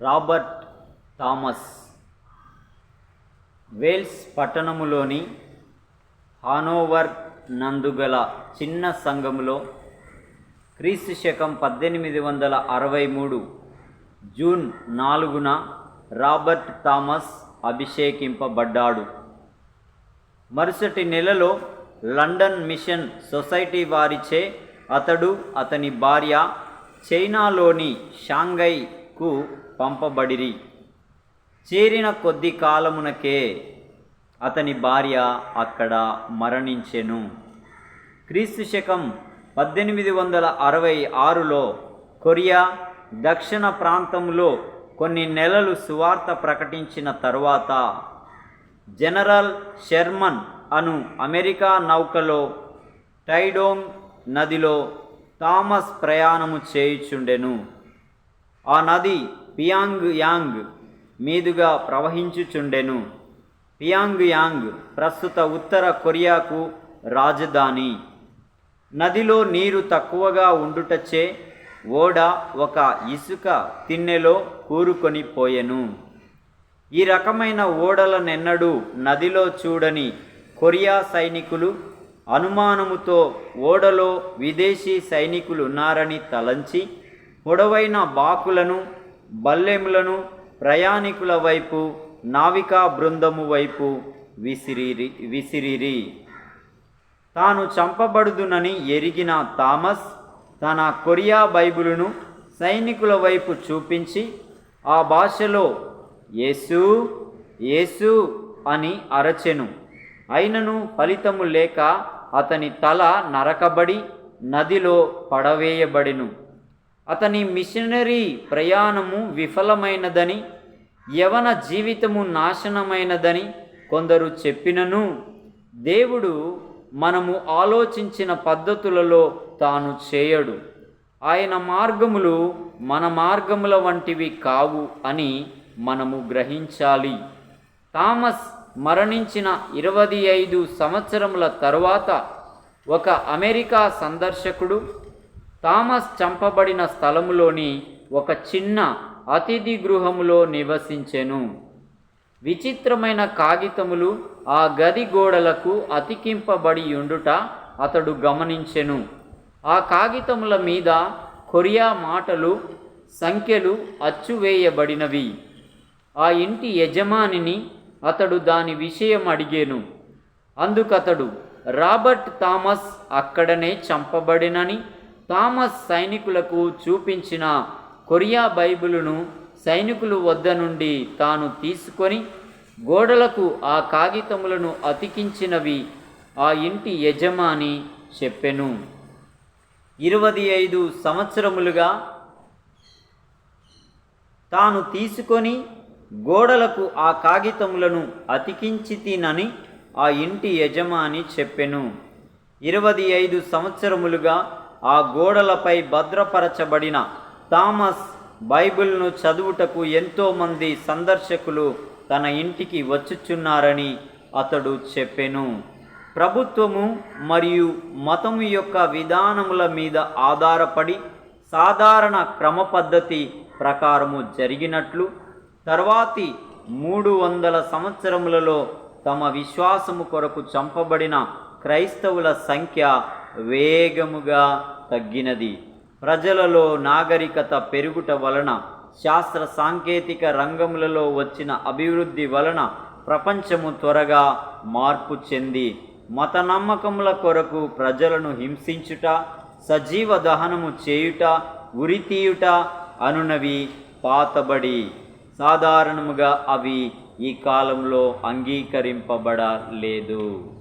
Robert Thomas. Wales పట్టణములోని Hanover నందుగల చిన్న సంఘములో క్రీస్తు శకం పద్దెనిమిది వందల అరవై మూడు జూన్ నాలుగున రాబర్ట్ థామస్ అభిషేకింపబడ్డాడు. మరుసటి నెలలో లండన్ మిషన్ సొసైటీ వారిచే అతడు అతని భార్య చైనాలోని షాంఘై కు పంపబడిరి. చేరిన కొద్ది కాలమునకే అతని భార్య అక్కడ మరణించెను. క్రీస్తు శకం పద్దెనిమిది వందల అరవై ఆరులో కొరియా దక్షిణ ప్రాంతంలో కొన్ని నెలలు సువార్త ప్రకటించిన తరువాత జనరల్ షెర్మన్ అను అమెరికా నౌకలో టైడోంగ్ నదిలో థామస్ ప్రయాణము చేయుచుండెను. ఆ నది పియాంగ్ యాంగ్ మీదుగా ప్రవహించుచుండెను. పియాంగ్ యాంగ్ ప్రస్తుత ఉత్తర కొరియాకు రాజధాని. నదిలో నీరు తక్కువగా ఉండుటచే ఓడ ఒక ఇసుక తిన్నెలో కూరుకొని పోయెను. ఈ రకమైన ఓడలనెన్నడూ నదిలో చూడని కొరియా సైనికులు అనుమానముతో ఓడలో విదేశీ సైనికులు ఉన్నారని తలంచి పొడవైన బాకులను బల్లెములను ప్రయాణికుల వైపు నావికా బృందము వైపు విసిరిరి విసిరిరి. తాను చంపబడుదునని ఎరిగిన థామస్ తన కొరియా బైబిలును సైనికుల వైపు చూపించి ఆ భాషలో యేసు యేసు అని అరచెను. అయినను ఫలితము లేక అతని తల నరకబడి నదిలో పడవేయబడెను. అతని మిషనరీ ప్రయాణము విఫలమైనదని యవన జీవితము నాశనమైనదని కొందరు చెప్పినను. దేవుడు మనము ఆలోచించిన పద్ధతులలో తాను చేయడు. ఆయన మార్గములు మన మార్గముల వంటివి కావు అని మనము గ్రహించాలి. థామస్ మరణించిన ఇరవై ఐదు సంవత్సరముల తరువాత ఒక అమెరికా సందర్శకుడు థామస్ చంపబడిన స్థలములోని ఒక చిన్న అతిథి గృహములో నివసించెను. విచిత్రమైన కాగితములు ఆ గది గోడలకు అతికింపబడి ఉండుట అతడు గమనించెను. ఆ కాగితముల మీద కొరియా మాటలు సంఖ్యలు అచ్చువేయబడినవి. ఆ ఇంటి యజమానిని అతడు దాని విషయం అడిగాను. అందుకతడు రాబర్ట్ థామస్ అక్కడనే చంపబడినని థామస్ సైనికులకు చూపించిన కొరియా బైబిలును సైనికులు వద్ద నుండి తాను తీసుకొని గోడలకు ఆ కాగితములను అతికించినవి ఆ ఇంటి యజమాని చెప్పెను. ఇరవై ఐదు సంవత్సరములుగా తాను తీసుకొని గోడలకు ఆ కాగితములను అతికించి తినని ఆ ఇంటి యజమాని చెప్పెను. ఇరవై ఐదు సంవత్సరములుగా ఆ గోడలపై భద్రపరచబడిన థామస్ బైబిల్ను చదువుటకు ఎంతోమంది సందర్శకులు తన ఇంటికి వచ్చుచున్నారని అతడు చెప్పెను. ప్రభుత్వము మరియు మతము యొక్క విధానముల మీద ఆధారపడి సాధారణ క్రమ పద్ధతి ప్రకారము జరిగినట్లు తర్వాతి మూడు వందల సంవత్సరములలో తమ విశ్వాసము కొరకు చంపబడిన క్రైస్తవుల సంఖ్య వేగముగా తగ్గినది. ప్రజలలో నాగరికత పెరుగుట వలన శాస్త్ర సాంకేతిక రంగములలో వచ్చిన అభివృద్ధి వలన ప్రపంచము త్వరగా మార్పు చెంది. మత నమ్మకముల కొరకు ప్రజలను హింసించుట సజీవ దహనము చేయుట ఉరితీయుట అనునవి పాతబడి. సాధారణముగా అవి ఈ కాలంలో అంగీకరింపబడలేదు.